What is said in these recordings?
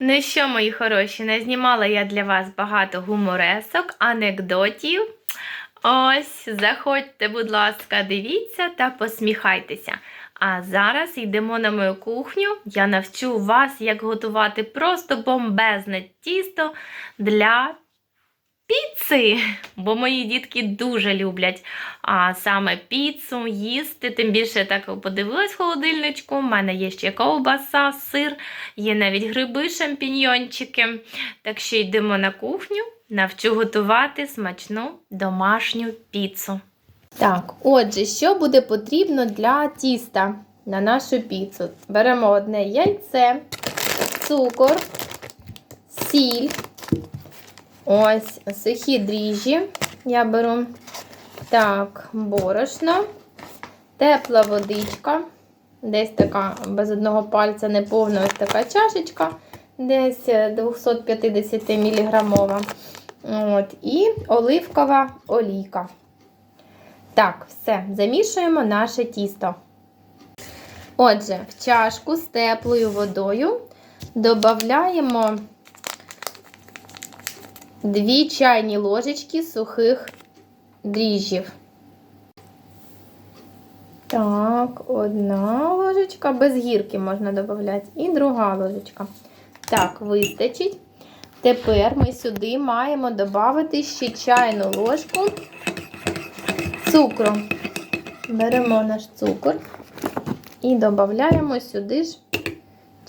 Ну що, мої хороші, не знімала я для вас багато гуморесок, анекдотів. Ось, заходьте, будь ласка, дивіться та посміхайтеся. А зараз йдемо на мою кухню. Я навчу вас, як готувати просто бомбезне тісто для піци. Бо мої дітки дуже люблять а, саме піцу їсти. Тим більше я так подивилась в холодильничку. У мене є ще ковбаса, сир, є навіть гриби, шампіньйончики. Так що йдемо на кухню, навчу готувати смачну домашню піцу. Так, отже, що буде потрібно для тіста на нашу піцу? Беремо одне яйце, цукор, сіль, ось сухі дріжджі. Я беру так, борошно, тепла водичка, десь така без одного пальця неповна ось така чашечка, десь 250 мг. От, і оливкова олійка. Так, все, замішуємо наше тісто. Отже, в чашку з теплою водою додаємо 2 чайні ложечки сухих дріжджів. Так, одна ложечка, без гірки можна додати, і друга ложечка. Так, вистачить. Тепер ми сюди маємо додати ще чайну ложку цукру. Беремо наш цукор і додаємо сюди ж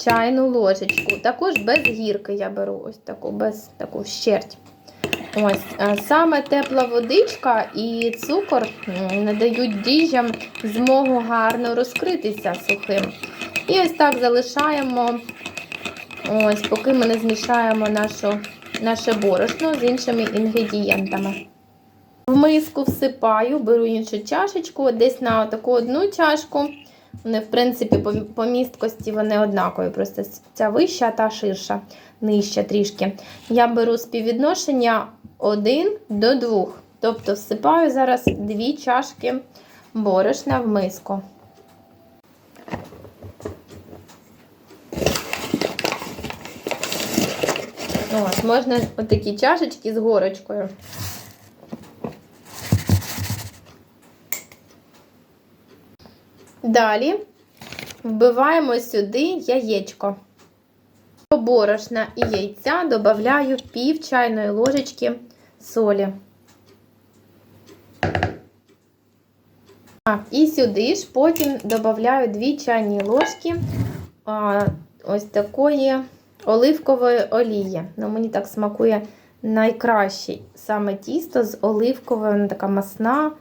чайну ложечку. Також без гірки я беру ось таку, без таку щерть. Ось, саме тепла водичка і цукор надають дріжджам змогу гарно розкритися сухим. І ось так залишаємо, ось, поки ми не змішаємо нашу, наше борошно з іншими інгредієнтами. В миску всипаю, беру іншу чашечку, десь на таку одну чашку. Вони, в принципі, по, місткості вони однакові, просто ця вища, та ширша, нижча трішки. Я беру співвідношення 1 до 2. Тобто всипаю зараз 2 чашки борошна в миску. От, можна отакі чашечки з горочкою. Далі вбиваємо сюди яєчко. До борошна і яйця додаю пів чайної ложечки солі. Так, і сюди ж потім додаю 2 чайні ложки а, ось такої оливкової олії. Ну, Мені так смакує найкраще саме тісто з оливковою, така масна,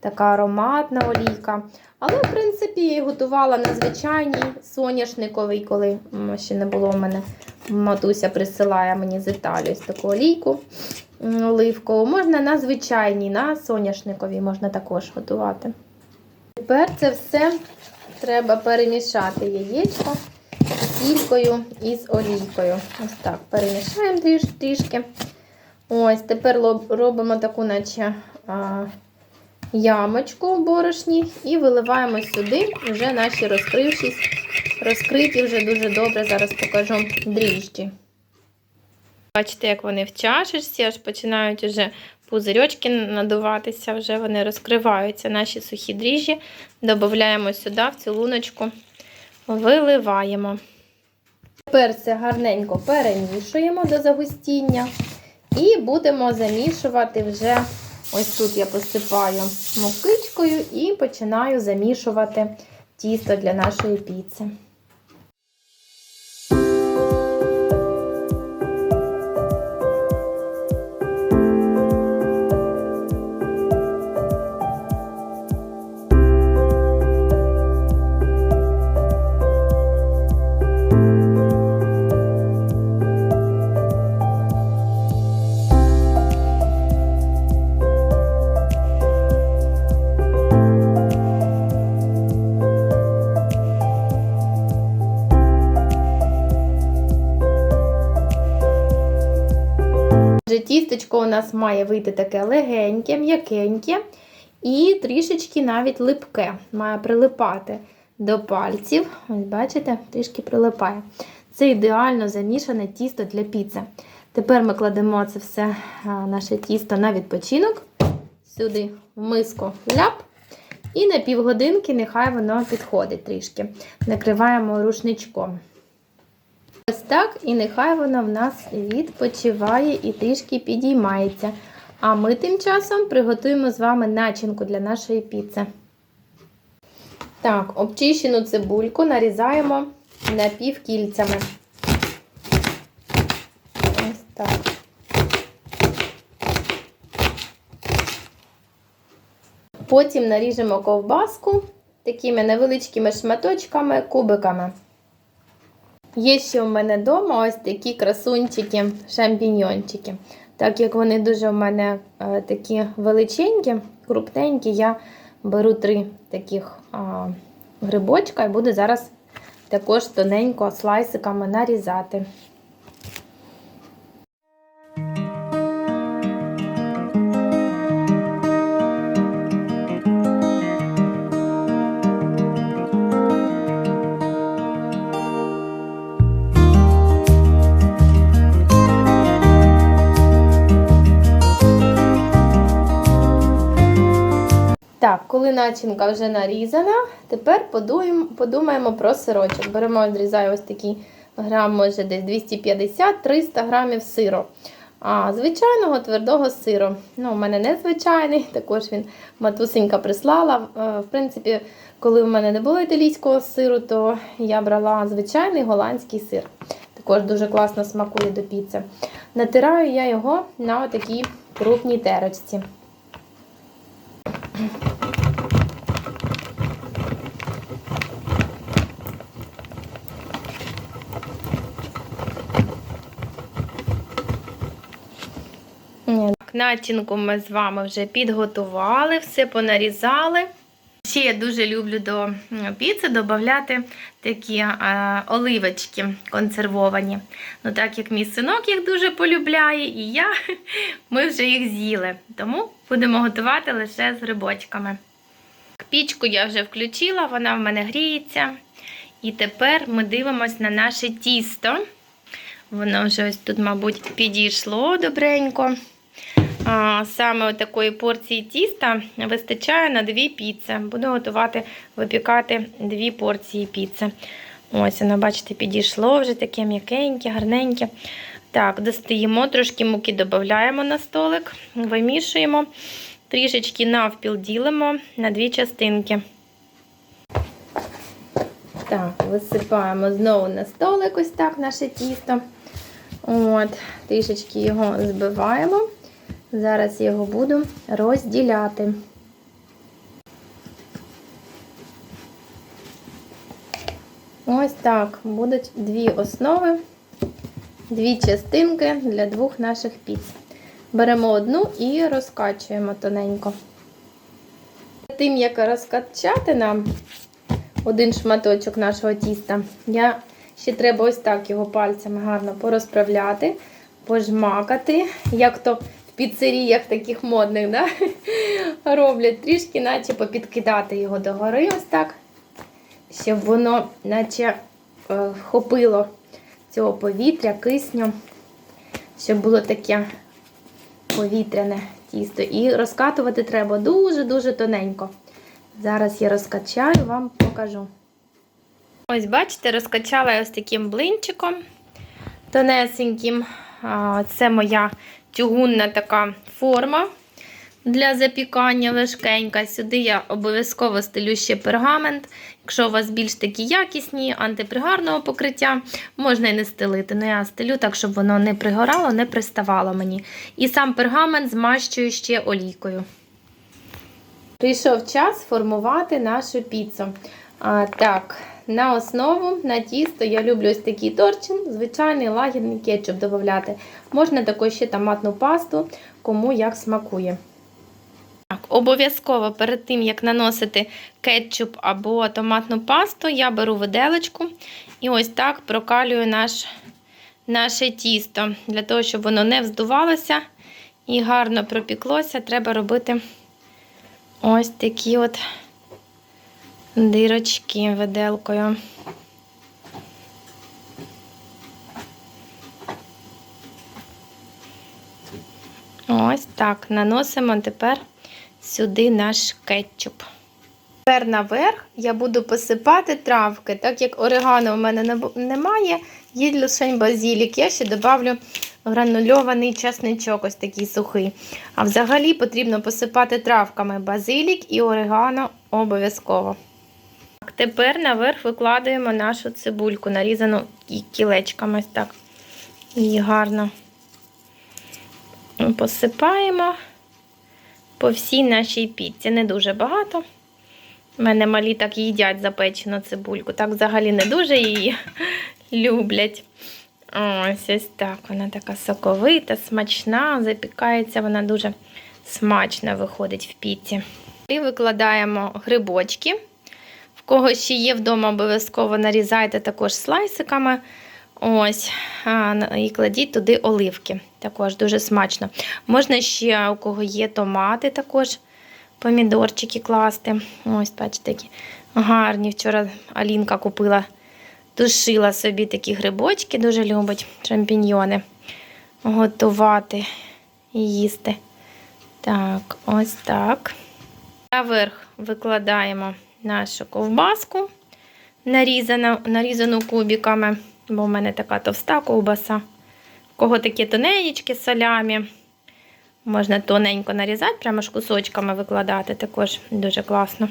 така ароматна олійка. Але, в принципі, я її готувала на звичайній соняшниковій, коли ще не було в мене. Матуся присилає мені з Італії ось таку олійку оливкову. Можна на звичайній, на соняшниковій можна також готувати. Тепер це все треба перемішати яєчко сількою і з олійкою. Ось так, перемішаємо трішки. Ось, тепер робимо таку, наче. Ямочку в борошні і виливаємо сюди вже наші розкрившись, розкриті вже дуже добре, зараз покажу дріжджі. Бачите, як вони в чашечці, аж починають вже пузирьочки надуватися, вже вони розкриваються, наші сухі дріжджі. Додаємо сюди в цю луночку, виливаємо. Тепер це гарненько перемішуємо до загустіння і будемо замішувати вже Ось тут я посипаю мукичкою і починаю замішувати тісто для нашої піци. Отже, у нас має вийти таке легеньке, м'якеньке і трішечки навіть липке. Має прилипати до пальців. Ось бачите, трішки прилипає. Це ідеально замішане тісто для піци. Тепер ми кладемо це все наше тісто на відпочинок. Сюди в миску ляп. І на півгодинки нехай воно підходить трішки. Накриваємо рушничком. Ось так, і нехай воно в нас відпочиває і трішки підіймається. А ми тим часом приготуємо з вами начинку для нашої піци. Так, обчищену цибульку нарізаємо напівкільцями. Ось так. Потім наріжемо ковбаску такими невеличкими шматочками, кубиками. Є ще у мене вдома ось такі красунчики, шампіньйончики. Так як вони дуже у мене е, такі величенькі, крупненькі, я беру три таких а, грибочка і буду зараз також тоненько слайсиками нарізати. Так, коли начинка вже нарізана, тепер подумаємо про сирочок. Беремо, відрізаю ось такий грам, може десь 250-300 грамів сиру. А, звичайного твердого сиру. Ну, У мене незвичайний, також він матусенька прислала. Е, В принципі, коли в мене не було італійського сиру, то я брала звичайний голландський сир. Також дуже класно смакує до піци. Натираю я його на такій крупній терочці. Так, начинку ми з вами вже підготували, все понарізали. Ще я дуже люблю до піци додати такі е, оливочки консервовані. Ну, так як мій синок їх дуже полюбляє, і я, ми вже їх з'їли. Тому будемо готувати лише з грибочками. Пічку я вже включила, вона в мене гріється. І тепер ми дивимося на наше тісто. Воно вже ось тут, мабуть, підійшло добренько. Саме такої порції тіста вистачає на дві піци. Буду готувати, випікати дві порції піци. Ось, воно, бачите, підійшло вже таке м'якеньке, гарненьке. Так, достаємо, трошки муки додаємо на столик, вимішуємо, трішечки навпіл ділимо на дві частинки. Так, висипаємо знову на столик ось так наше тісто. От, Трішечки його збиваємо. Зараз його буду розділяти. Ось так. Будуть дві основи, дві частинки для двох наших піц. Беремо одну і розкачуємо тоненько. Тим, як розкачати нам один шматочок нашого тіста, я ще треба ось так його пальцями гарно порозправляти, пожмакати, як то піцеріях таких модних да? роблять трішки, наче попідкидати його догори, ось так, щоб воно наче е, хопило цього повітря, кисню, щоб було таке повітряне тісто. І розкатувати треба дуже-дуже тоненько. Зараз я розкачаю, вам покажу. Ось, бачите, розкачала я ось таким блинчиком тонесеньким. Це моя тюгунна така форма для запікання важкенька. Сюди я обов'язково стелю ще пергамент. Якщо у вас більш такі якісні, антипригарного покриття, можна і не стелити. Ну, я стелю так, щоб воно не пригорало, не приставало мені. І сам пергамент змащую ще олійкою. Прийшов час формувати нашу піцу. А, Так, на основу, на тісто я люблю ось такий торчин, звичайний лагідний кетчуп додати. Можна також ще томатну пасту, кому як смакує. Так, Обов'язково перед тим, як наносити кетчуп або томатну пасту, я беру виделочку і ось так прокалюю наш, наше тісто. Для того, щоб воно не вздувалося і гарно пропіклося, треба робити ось такі от дирочки виделкою. Ось так. Наносимо тепер сюди наш кетчуп. Тепер наверх я буду посипати травки, так як орегано в мене немає, є лише базілік. Я ще додавлю гранульований чесничок, ось такий сухий. А взагалі потрібно посипати травками базилік і орегано обов'язково. Тепер наверх викладаємо нашу цибульку, нарізану кілечками. Так. Її гарно посипаємо по всій нашій піці. Не дуже багато. У мене малі так їдять запечену цибульку. Так взагалі не дуже її люблять. Ось ось так. Вона така соковита, смачна, запікається, вона дуже смачно виходить в піці. І викладаємо грибочки. Кого ще є вдома, обов'язково нарізайте також слайсиками. Ось, і кладіть туди оливки. Також дуже смачно. Можна ще, у кого є томати, також помідорчики класти. Ось, бачите, такі гарні. Вчора Алінка купила, тушила собі такі грибочки, дуже любить шампіньйони готувати і їсти. Так, ось так. Наверх викладаємо нашу ковбаску, нарізану, нарізану кубиками, бо в мене така товста ковбаса. У кого такі тоненькі салямі. Можна тоненько нарізати, прямо ж кусочками викладати, також дуже класно.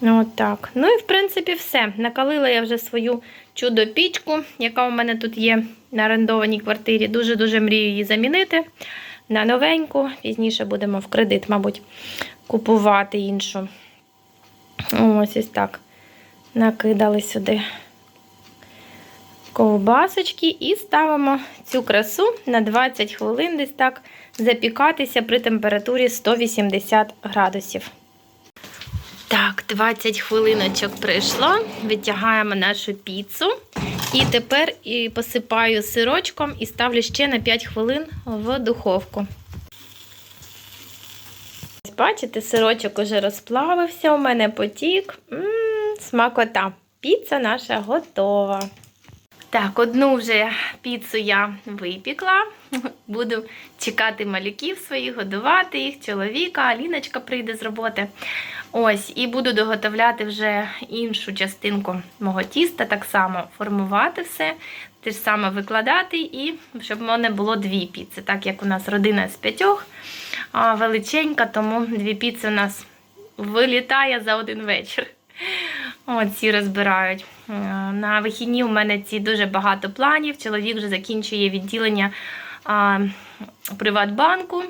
Ну, от так. Ну і в принципі все. Накалила я вже свою чудо-пічку, яка у мене тут є на орендованій квартирі. Дуже-дуже мрію її замінити на новеньку. Пізніше будемо в кредит, мабуть, купувати іншу. Ось ось так. Накидали сюди ковбасочки і ставимо цю красу на 20 хвилин десь так запікатися при температурі 180 градусів. Так, 20 хвилиночок пройшло. Витягаємо нашу піцу. І тепер посипаю сирочком і ставлю ще на 5 хвилин в духовку. Бачите, сирочок уже розплавився, у мене потік. М-м, смакота. Піца наша готова. Так, одну вже піцу я випікла. Буду чекати малюків своїх, годувати їх, чоловіка, Аліночка прийде з роботи. Ось, і буду доготовляти вже іншу частинку мого тіста, так само формувати все, те ж саме викладати, і щоб в мене було дві піци. Так як у нас родина з п'ятьох величенька, тому дві піци у нас вилітає за один вечір. От ці розбирають. Е, На вихідні у мене ці дуже багато планів. Чоловік вже закінчує відділення а, Приватбанку.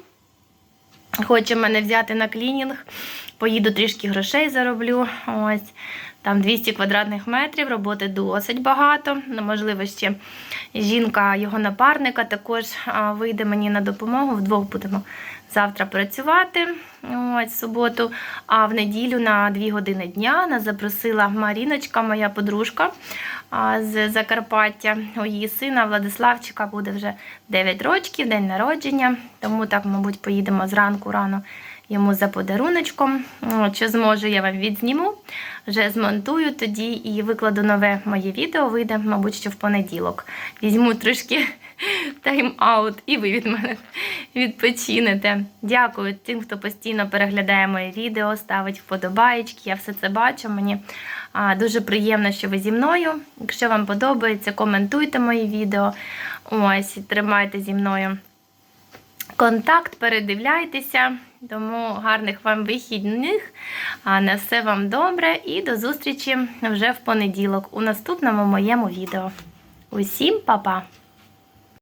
Хоче мене взяти на клінінг. Поїду трішки грошей зароблю. Ось там 200 квадратних метрів, роботи досить багато. Ну, Можливо, ще жінка його напарника також вийде мені на допомогу. Вдвох будемо завтра працювати ось в суботу. А в неділю на 2 години дня нас запросила Маріночка, моя подружка з Закарпаття. У її сина Владиславчика буде вже 9 років, день народження. Тому так, мабуть, поїдемо зранку рано йому за подаруночком. Що зможу, я вам відзніму. Вже змонтую тоді і викладу нове моє відео. Вийде, мабуть, що в понеділок. Візьму трішки тайм-аут, і ви від мене відпочинете. Дякую тим, хто постійно переглядає моє відео, ставить вподобаєчки. Я все це бачу. Мені дуже приємно, що ви зі мною. Якщо вам подобається, коментуйте мої відео. Ось, тримайте зі мною контакт, передивляйтеся. Тому гарних вам вихідних. На все вам добре і до зустрічі вже в понеділок у наступному моєму відео. Усім па-па!